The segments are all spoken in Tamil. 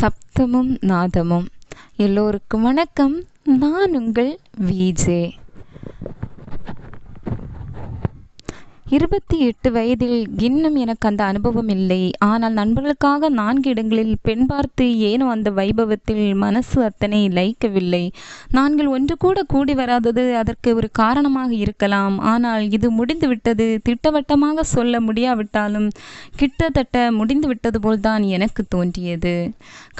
சப்தமும் நாதமும். எல்லோருக்கும் வணக்கம். நான் உங்கள் விஜே இருபத்தி எட்டு வயதில் இன்னும் எனக்கு அந்த அனுபவம் இல்லை. ஆனால் நண்பர்களுக்காக நான்கு இடங்களில் பெண் பார்த்து ஏனோ அந்த வைபவத்தில் மனசு அத்தனை லயிக்கவில்லை நாங்கள் ஒன்று கூட கூடி வராதது அதற்கு ஒரு காரணமாக இருக்கலாம். ஆனால் இது முடிந்து விட்டது திட்டவட்டமாக சொல்ல முடியாவிட்டாலும் கிட்டத்தட்ட முடிந்து விட்டது போல்தான் எனக்கு தோன்றியது.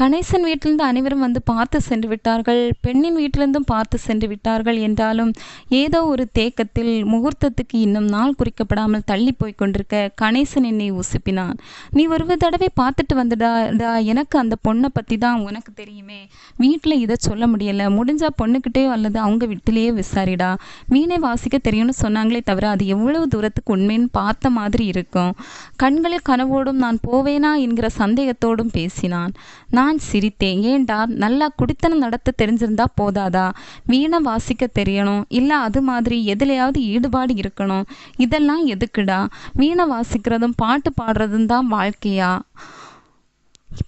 கணேசன் வீட்டிலிருந்து அனைவரும் வந்து பார்த்து சென்று விட்டார்கள். பெண்ணின் வீட்டிலிருந்தும் பார்த்து சென்று விட்டார்கள் என்றாலும் ஏதோ ஒரு தேக்கத்தில் முகூர்த்தத்துக்கு இன்னும் நாள் குறிக்கப்படாமல் தள்ளி போய் கொண்டிருக்க கணேசன் என்னை உசுப்பினான். நீ ஒரு தடவை பார்த்துட்டு வந்துடா டா, எனக்கு அந்த பொண்ணை பற்றி தான் உனக்கு தெரியுமே. வீட்டில் இதை சொல்ல முடியலை. முடிஞ்சா பொண்ணுக்கிட்டேயோ அல்லது அவங்க வீட்டிலேயே விசாரிடா. வீணை வாசிக்க தெரியும்னு சொன்னாங்களே தவிர அது எவ்வளவு தூரத்துக்கு உண்மைன்னு பார்த்த மாதிரி இருக்கும். கண்களில் கனவோடும் நான் போவேனா என்கிற சந்தேகத்தோடும் பேசினான். நான் சிரித்தேன். ஏண்டா? நல்லா குடித்தனம் நடத்த தெரிஞ்சிருந்தா போதாதா? வீணை வாசிக்க தெரியணும். இல்லை அது மாதிரி எதுலையாவது ஈடுபாடு இருக்கணும். இதெல்லாம் எதுக்குடா? வீணை வாசிக்கிறதும் பாட்டு பாடுறதும் தான் வாழ்க்கையா?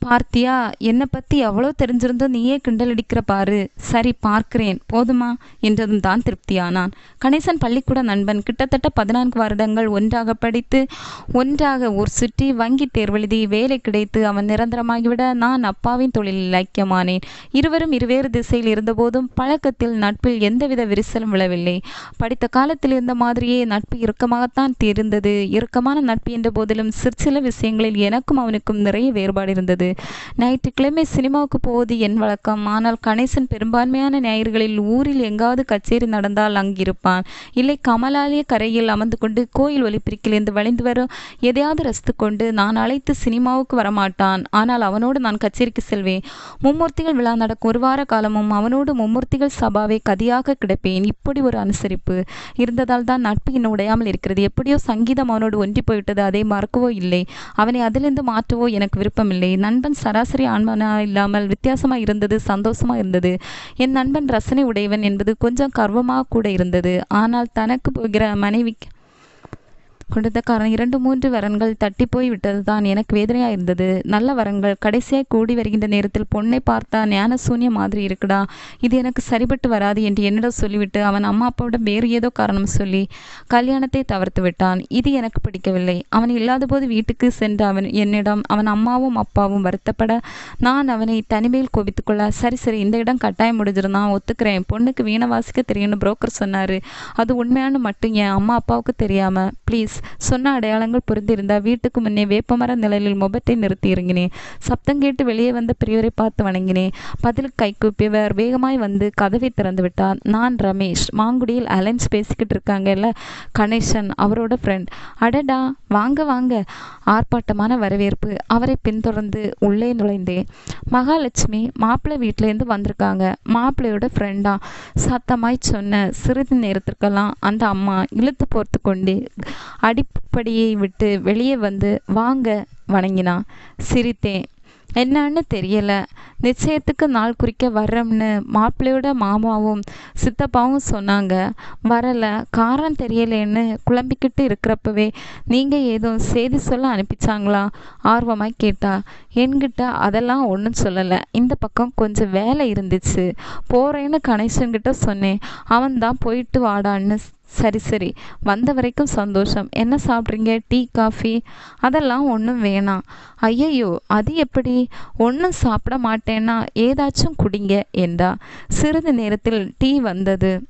பார்த்தியா? என்னை பற்றி எவ்வளோ தெரிஞ்சிருந்தும் நீயே கிண்டல் அடிக்கிற பாரு. சரி பார்க்கிறேன். போதுமா? என்றதும் தான் திருப்தியானான். கணேசன் பள்ளிக்கூட நண்பன். கிட்டத்தட்ட பதினான்கு வருடங்கள் ஒன்றாக படித்து ஒன்றாக ஊர் சுற்றி வங்கி தேர்வெழுதி வேலை கிடைத்து அவன் நிரந்தரமாகிவிட நான் அப்பாவின் தொழிலில் ஐக்கியமானேன் இருவரும் இருவேறு திசையில் இருந்தபோதும் பழக்கத்தில் நட்பில் எந்தவித விரிசலும் விழவில்லை. படித்த காலத்தில் இருந்த மாதிரியே நட்பு இறுக்கமாகத்தான் இருந்தது இறுக்கமான நட்பு என்ற போதிலும் சிற்சில விஷயங்களில் எனக்கும் அவனுக்கும் நிறைய வேறுபாடு இருந்தது. ஞாயிற்றுக்கிழமை சினிமாவுக்கு போவது என் வழக்கம். ஆனால் கணேசன் பெரும்பான்மையான ஞாயிறுகளில் ஊரில் எங்காவது கச்சேரி நடந்தால் அங்கிருப்பான். இல்லை கமலாலய கரையில் அமர்ந்து கொண்டு கோயில் ஒலிப்பிரிக்கிலிருந்து வளைந்து வரும் எதையாவது ரசித்து கொண்டு நான் அழைத்து சினிமாவுக்கு வரமாட்டான். ஆனால் அவனோடு நான் கச்சேரிக்கு செல்வேன். மும்மூர்த்திகள் விழா நடக்கும் ஒரு வார காலமும் அவனோடு மும்மூர்த்திகள் சபாவை கதியாக கிடப்பேன். இப்படி ஒரு அனுசரிப்பு இருந்ததால் தான் நட்பு இன்னும் உடையாமல் இருக்கிறது. எப்படியோ சங்கீதம் அவனோடு ஒன்றி போய்விட்டது. அதை மறக்கவோ இல்லை. அவனை அதிலிருந்து மாற்றவோ எனக்கு விருப்பமில்லை. நண்பன் சராசரி ஆண்மனா இல்லாமல் வித்தியாசமாக இருந்தது சந்தோஷமாக இருந்தது. என் நண்பன் ரசனை உடையவன் என்பது கொஞ்சம் கர்வமாக கூட இருந்தது. ஆனால் தனக்கு போகிற மனைவிக்கு கொடுத்த காரணம் இரண்டு மூன்று வரன்கள் தட்டி போய் விட்டது தான் எனக்கு வேதனையாக இருந்தது. நல்ல வரன்கள் கடைசியாக கூடி வருகின்ற நேரத்தில் பொண்ணை பார்த்தா ஞான சூன்யம் மாதிரி இருக்குடா. இது எனக்கு சரிபட்டு வராது என்று என்னிடம் சொல்லிவிட்டு அவன் அம்மா அப்பாவிடம் வேறு ஏதோ காரணம் சொல்லி கல்யாணத்தை தவிர்த்து விட்டான். இது எனக்கு பிடிக்கவில்லை. அவன் இல்லாத போது வீட்டுக்கு சென்ற அவன் என்னிடம் அவன் அம்மாவும் அப்பாவும் வருத்தப்பட நான் அவனை தனிமையில் கோபித்துக்கொள்ள சரி சரி இந்த இடம் கட்டாயம் முடிஞ்சிருந்தான் ஒத்துக்கிறேன். பொண்ணுக்கு வீணை வாசிக்க தெரியும்னு புரோக்கர் சொன்னாரு. அது உண்மையானு மட்டும் என் அம்மா அப்பாவுக்கு தெரியாம ப்ளீஸ் சொன்ன அடையாளங்கள் பொருந்திருந்தா வீட்டுக்கு முன்னே வேப்பமர நிழலில் முகத்தை நிறுத்தி இறங்கினேன் சப்தம் கேட்டு வெளியே வந்த பெரியவரை பார்த்து வணங்கினேன் பதிலுக்கு கை கூப்பியவர் வேகமாய் வந்து கதவை திறந்து விட்டார். நான் ரமேஷ். மாங்குடியில் அலைன்ஸ் பேசிக்கிட்டு இருக்காங்கல்ல கணேசன் அவரோட ஃப்ரெண்ட் அடடா வாங்க வாங்க. ஆர்ப்பாட்டமான வரவேற்பு. அவரை பின்தொடர்ந்து உள்ளே நுழைந்தேன் மகாலட்சுமி மாப்பிள்ளை வீட்டிலேருந்து வந்திருக்காங்க. மாப்பிள்ளையோட ஃப்ரெண்டா சத்தமாய் சொன்ன சிறிது நேரத்திற்கெல்லாம் அந்த அம்மா இழுத்து போர்த்து கொண்டு அடிப்படியை விட்டு வெளியே வந்து வாங்க வணங்கினான் சிரித்தேன். என்னன்னு தெரியல. நிச்சயத்துக்கு நாள் குறிக்க வர்றோம்னு மாப்பிள்ளையோட மாமாவும் சித்தப்பாவும் சொன்னாங்க. வரல. காரணம் தெரியலேன்னு குழம்பிக்கிட்டு இருக்கிறப்பவே நீங்கள் ஏதோ செய்தி சொல்ல அனுப்பிச்சாங்களா? ஆர்வமாய் கேட்டா. என்கிட்ட அதெல்லாம் ஒன்றும் சொல்லலை. இந்த பக்கம் கொஞ்சம் வேலை இருந்துச்சு. போகிறேன்னு கணேசன்கிட்ட சொன்னேன். அவன் தான் போயிட்டு வாடான்னு சரி சரி. வந்த வரைக்கும் சந்தோஷம். என்ன சாப்பிட்றீங்க? Tea coffee? அதெல்லாம் ஒன்றும் வேணாம். ஐயையோ அது எப்படி? ஒன்றும் சாப்பிட மாட்டேன்னா ஏதாச்சும் குடிங்க என்றா. சிறிது நேரத்தில் டீ வந்தது.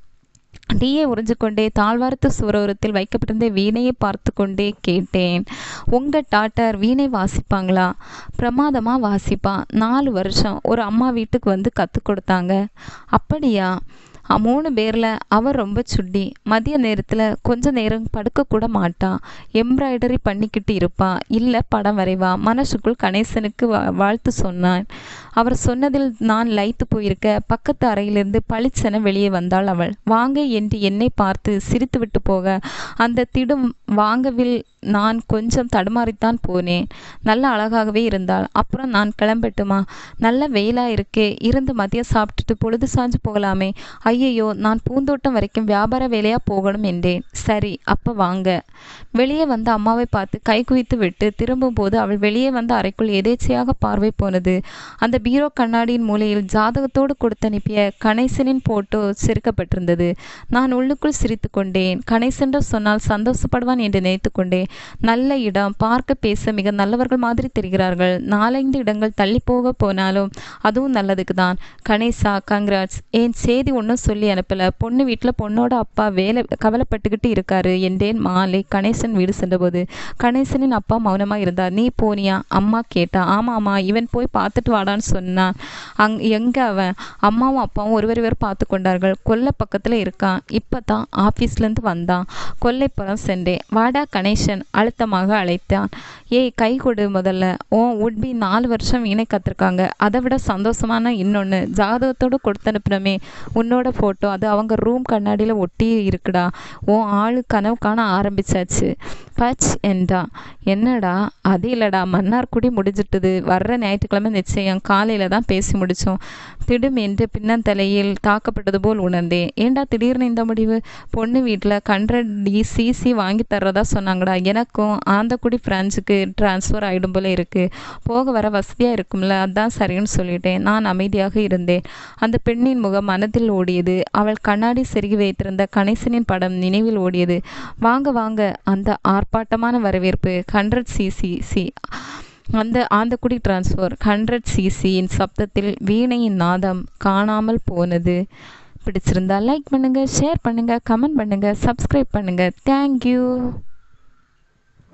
டீயை உறிஞ்சிக்கொண்டே தாழ்வாரத்து சுவரோரத்தில் வைக்கப்பட்டிருந்த வீணையை பார்த்து கொண்டே கேட்டேன். உங்கள் டாட்டர் வீணை வாசிப்பாங்களா? பிரமாதமாக வாசிப்பான். நாலு வருஷம். ஒரு அம்மா வீட்டுக்கு வந்து கற்றுக் கொடுத்தாங்க. அப்படியா? மூணு பேரில் அவள் ரொம்ப சுட்டி. மதிய நேரத்தில் கொஞ்ச நேரம் படுக்க கூட மாட்டா. எம்ப்ராய்டரி பண்ணிக்கிட்டு இருப்பான் இல்லை படம் வரைவா. மனசுக்குள் கணேசனுக்கு வா வாழ்த்து சொன்னான். அவர் சொன்னதில் நான் லைத்து போயிருக்க. பக்கத்து அறையிலிருந்து பளிச்சென வெளியே வந்தாள் அவள். வாங்க என்று என்னை பார்த்து சிரித்துவிட்டு போக. அந்த திடும் வாங்கவில் நான் கொஞ்சம் தடுமாறித்தான் போனேன். நல்ல அழகாகவே இருந்தாள். அப்புறம் நான் கிளம்பட்டுமா? நல்ல வெயிலா இருக்கே. இருந்து மதியம் சாப்பிட்டுட்டு பொழுது சாஞ்சு போகலாமே. ஐயையோ நான் பூந்தோட்டம் வரைக்கும் வியாபார வேலையா போகணும் என்றேன். சரி அப்ப வாங்க. வெளியே வந்த அம்மாவை பார்த்து கை குவித்து விட்டு திரும்பும்போது அவள் வெளியே வந்த அறைக்குள் எதேச்சையாக பார்வை போனது. அந்த பீரோ கண்ணாடியின் மூலையில் ஜாதகத்தோடு கொடுத்தனுப்பிய கணேசனின் போட்டோ செருக்கப்பட்டிருந்தது. நான் உள்ளுக்குள் சிரித்து கொண்டேன். கணேசென்று சொன்னால் சந்தோஷப்படுவான் என்று நினைத்து கொண்டேன். நல்ல இடம் பார்க்க பேச மிக நல்லவர்கள் மாதிரி தெரிகிறார்கள். நாலைந்து இடங்கள் தள்ளி போக போனாலும் அதுவும் நல்லதுக்கு தான் கணேசா கங்க்ராட்ஸ் ஏன் செய்தி ஒன்றும் சொல்லி அனுப்பல. பொண்ணு வீட்டில் பொண்ணோட அப்பா வேலை கவலைப்பட்டுக்கிட்டு இருக்காரு. என்றேன் மாலை கணேசன் வீடு சென்றபோது. கணேசனின் அப்பா மௌனமாக இருந்தார். நீ போனியா? அம்மா கேட்டா. ஆமாம்மா இவன் போய் பார்த்துட்டு வாடான்னு சொன்னான். அங் எங்கே அவன்? அம்மாவும் அப்பாவும் ஒருவர் ஒருவர் பார்த்து கொண்டார்கள். கொல்லை பக்கத்தில் இருக்கான். இப்போ தான் ஆஃபீஸ்லேருந்து வந்தான். கொல்லைப்புறம் சென்றேன். வாடா கணேசன். அழுத்தமாக அழைத்தான். ஏய் கை கொடு முதல்ல. ஓ உட்பி நாலு வருஷம் வீணை கற்றுருக்காங்க அதை விட சந்தோஷமான இன்னொன்று ஜாதகத்தோடு கொடுத்து அனுப்புனமே உன்னோட ஃபோட்டோ அது அவங்க ரூம் கண்ணாடியில் ஒட்டி இருக்குடா. ஓ ஆளு கனவு காண ஆரம்பிச்சாச்சு. பச் என்றா. என்னடா? அது இல்லைடா. மன்னார்குடி முடிஞ்சிட்டுது. வர்ற ஞாயிற்றுக்கிழமை நிச்சயம். காலையில் தான் பேசி முடித்தோம் திடும் என்று பின்னந்தலையில் தாக்கப்பட்டது போல் உணர்ந்தேன். ஏண்டா திடீர்னு இந்த முடிவு? பொண்ணு வீட்டில் ஹண்ட்ரட் டி சிசி வாங்கி தர்றதா சொன்னாங்கடா. எனக்கும் ஆந்தக்குடி பிரான்ச்சுக்கு ட்ரான்ஸ்ஃபர் ஆகிடும் போல இருக்குது போக வர வசதியாக இருக்கும்ல அதான் சரின்னு சொல்லிட்டேன். நான் அமைதியாக இருந்தேன். அந்த பெண்ணின் முகம் மனத்தில் ஓடியது. அவள் கண்ணாடி செருகி வைத்திருந்த கணேசனின் படம் நினைவில் ஓடியது. வாங்க வாங்க அந்த ஆர்ப்பாட்டமான வரவேற்பு. ஹண்ட்ரட் சிசி சி அந்த ஆந்தக்குடி டிரான்ஸ்ஃபர் ஹண்ட்ரட் சிசியின் சப்தத்தில் வீணையின் நாதம் காணாமல் போனது. பிடிச்சிருந்தா லைக் பண்ணுங்கள் ஷேர் பண்ணுங்கள் கமெண்ட் பண்ணுங்கள் சப்ஸ்கிரைப் பண்ணுங்கள் தேங்க்யூ